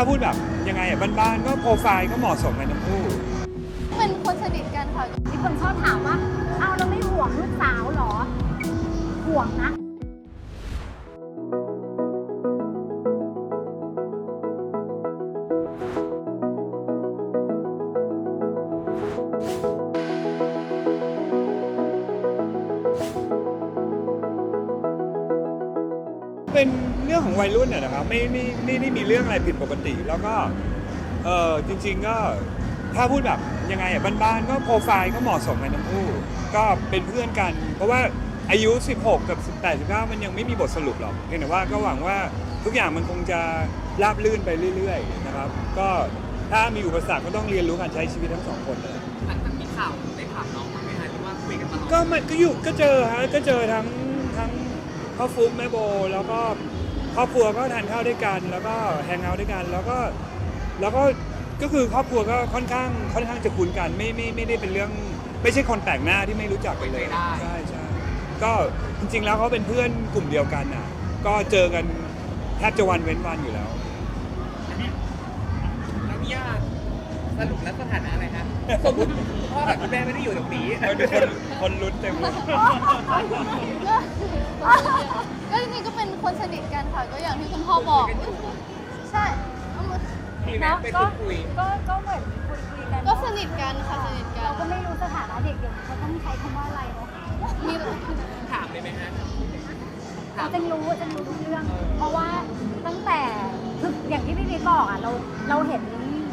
าพูดแบบยังไงอะบ้านๆก็โปรไฟล์ก็เหมาะสมกันทั้งคู่ เป็นคนสนิทกันค่ะ ที่คนชอบถามว่า เอาเราไม่ห่วงลูกสาวเหรอ ห่วงนะ เป็นเรื่องของวัยรุ่นน่ะนะครับไม่ไม่ไม่ได้มีเรื่องอะไรผิดปกติ แล้วก็เออจริง ๆก็ถ้าพูดแบบยังไงอะบ้านๆก็โปรไฟล์ก็เหมาะสมกันทั้งคู่ ก็เป็นเพื่อนกัน เพราะว่าอายุ 16 กับ 18 19 มันยังไม่มีบทสรุปหรอกเพียงแต่ว่าก็หวังว่าทุกอย่างมันคงจะราบลื่นไปเรื่อย ๆ นะครับ ก็ถ้ามีอุปสรรคก็ต้องเรียนรู้การใช้ชีวิตทั้งสองคนเลยหลังจากมีข่าวได้ถามน้องบ้างไหมคะหรือว่าคุยกันตลอดก็มันก็อยู่ก็เจอฮะก็เจอทั้งทั้ง พ่อฟุ๊กแม่โบ แล้วก็ครอบครัวก็ทานข้าวด้วยกัน แล้วก็แฮงเอาท์ด้วยกัน แล้วก็แล้วก็ก็คือครอบครัวก็ค่อนข้างค่อนข้างจะคุ้นกันไม่ไม่ไม่ได้เป็นเรื่อง ไม่ใช่คนแปลกหน้าที่ไม่รู้จักกันเลยใช่ใช่ก็จริง ๆ แล้วเขาเป็นเพื่อนกลุ่มเดียวกันอะ ก็เจอกันแทบจะวันเว้นวันอยู่แล้วแล้วพี่ย่าสรุปแล้วสถานะอะไรคะสมมติพ่อกับคุณแม่ไม่ได้อยู่ตรงนี้คนคนคนลุ้นเต็มเลยก็ ก็จริงๆก็เป็นคนสนิทกันค่ะ ก็อย่างที่คุณพ่อบอก ใช่เอามามีไหมเนาะไปก็พูดคุยก็ก็เหมือนคุยคุยกันก็สนิทกันค่ะสนิทกัเรานก็ไม่รู้สถานะเด็กเดี๋ยวนี้เขาต้องใช้คำว่าอะไรเนาะมีถามเลยไหมฮะเราจะรู้จะรู้ทุกเรื่อง เพราะว่าตั้งแต่คืออย่างที่พี่พีชบอกอะเราเราเห็น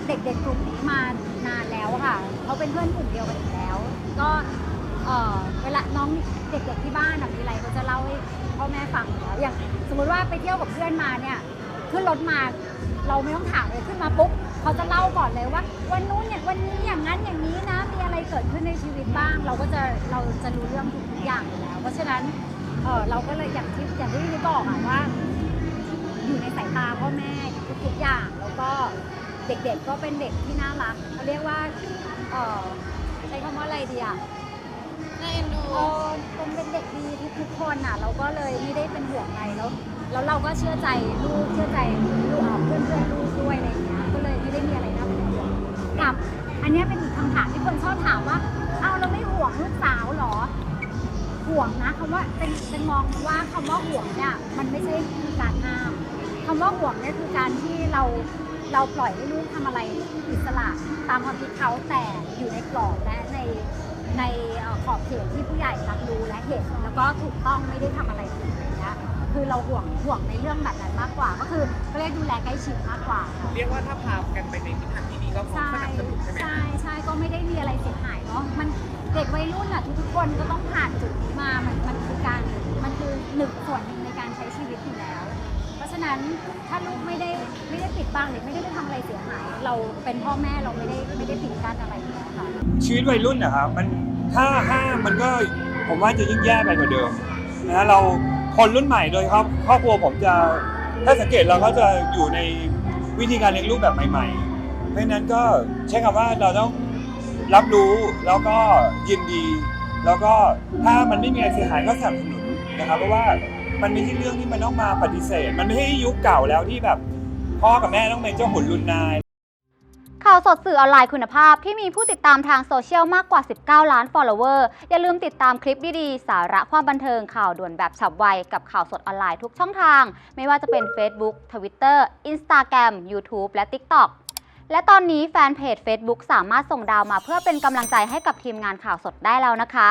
เด็กๆกลุ่มนี้มานานแล้วอะค่ะเขาเป็นเพื่อนกลุ่มเดียวกันอยู่แล้ว ก็ เออเวลาน้องเด็กๆที่บ้านอะมีอะไรเขาจะเล่าให้พ่อแม่ฟังอยู่แล้วอย่างสมมุติว่าไปเที่ยวกับเพื่อนมาเนี่ยขึ้นรถมาเราไม่ต้องถามเลยขึ้นมาปุ๊บเขาจะเล่าก่อนเลยว่า วันนู้นเนี่ยวันนี้อย่างนั้นอย่างนี้นะมีอะไรเกิดขึ้นในชีวิตบ้าง เราก็จะเราจะรู้เรื่องทุกๆอย่างอยู่แล้ว เพราะฉะนั้นเออเราก็เลยอย่างที่อย่างที่พี่บอกอะว่า อยู่ในสายตาพ่อแม่ทุกๆอย่างแล้วก็เด็กๆก็เป็นเด็กที่น่ารักเขาเรียกว่าเออใช้คำว่าอะไรดีอะ น่าเอ็นดู เออเป็นเป็นเด็กดี ทุกคนอะเราก็เลยไม่ได้เป็นห่วงอะไรแล้วแล้วเราก็เชื่อใจลูกเชื่อใจลูกเอ่อเพื่อนเพื่อนลูกด้วยอะไรอย่างเงี้ยก็เลยไม่ได้มีอะไรน่าเป็นห่วงกับ อันนี้เป็นอีกคำถามที่คนชอบถามว่าเอาเราไม่ห่วงลูกสาวหรอ ห่วงนะคำว่าเป็นเป็นมองว่าคำว่าห่วงเนี่ยมันไม่ใช่คือการห้ามคำว่าห่วงเนี่ยคือการที่เราเราปล่อยให้ลูกทำอะไรอิสระตามความคิดเขาแต่อยู่ในกรอบและใน ในเอ่อขอบเขตที่ผู้ใหญ่รับรู้และเห็นแล้วก็ถูกต้องไม่ได้ทำอะไรผิดอย่างเงี้ยคือเราห่วงห่วงในเรื่องแบบนั้นมากกว่า ก็คือเขาเรียกดูแลใกล้ชิดมากกว่าค่ะเรียกว่าถ้าพากันไปในทิศทางที่ดีก็พร้อมใช่สนับสนุนใช่ไหมใช่คะใช่ก็ไม่ได้มีอะไรเสียหายเนาะมันเด็กวัยรุ่นอะทุกๆคนก็ต้องผ่านจุดนี้มามัน นั้นถ้าลูกไม่ได้ไม่ได้ปิดบังหรือไม่ได้ไปทำอะไรเสียหาย เราเป็นพ่อแม่เราไม่ได้ไม่ได้ปิดกั้นอะไรอยู่แล้วค่ะ ชีวิตวัยรุ่นนะครับมันถ้าห้ามมันก็ผมว่าจะยิ่งแย่ไปกว่าเดิมนะเราคนรุ่นใหม่โดยครับครอบครัวผมจะถ้าสังเกตเราก็จะอยู่ในวิธีการเลี้ยงลูกแบบใหม่ ๆ เพราะฉะนั้นก็ใช้คำว่าเราต้องรับรู้แล้วก็ยินดี แล้วก็ถ้ามันไม่มีอะไรเสียหายก็สนับสนุนนะครับเพราะว่า มันไม่ใช่เรื่องที่มันต้องมาปฏิเสธ มันไม่ใช่ยุคเก่าแล้วที่แบบพ่อกับแม่ต้องเป็นเจ้าหุ่นรุนนาย ข่าวสดสื่อออนไลน์คุณภาพที่มีผู้ติดตามทางโซเชียลมากกว่า 19 ล้าน follower อย่าลืมติดตามคลิปดีๆ สาระความบันเทิงข่าวด่วนแบบฉับไว กับข่าวสดออนไลน์ทุกช่องทาง ไม่ว่าจะเป็น Facebook Twitter Instagram YouTube และ TikTok และตอนนี้แฟนเพจ Facebook สามารถส่งดาวมาเพื่อเป็นกำลังใจให้กับทีมงานข่าวสดได้แล้วนะคะ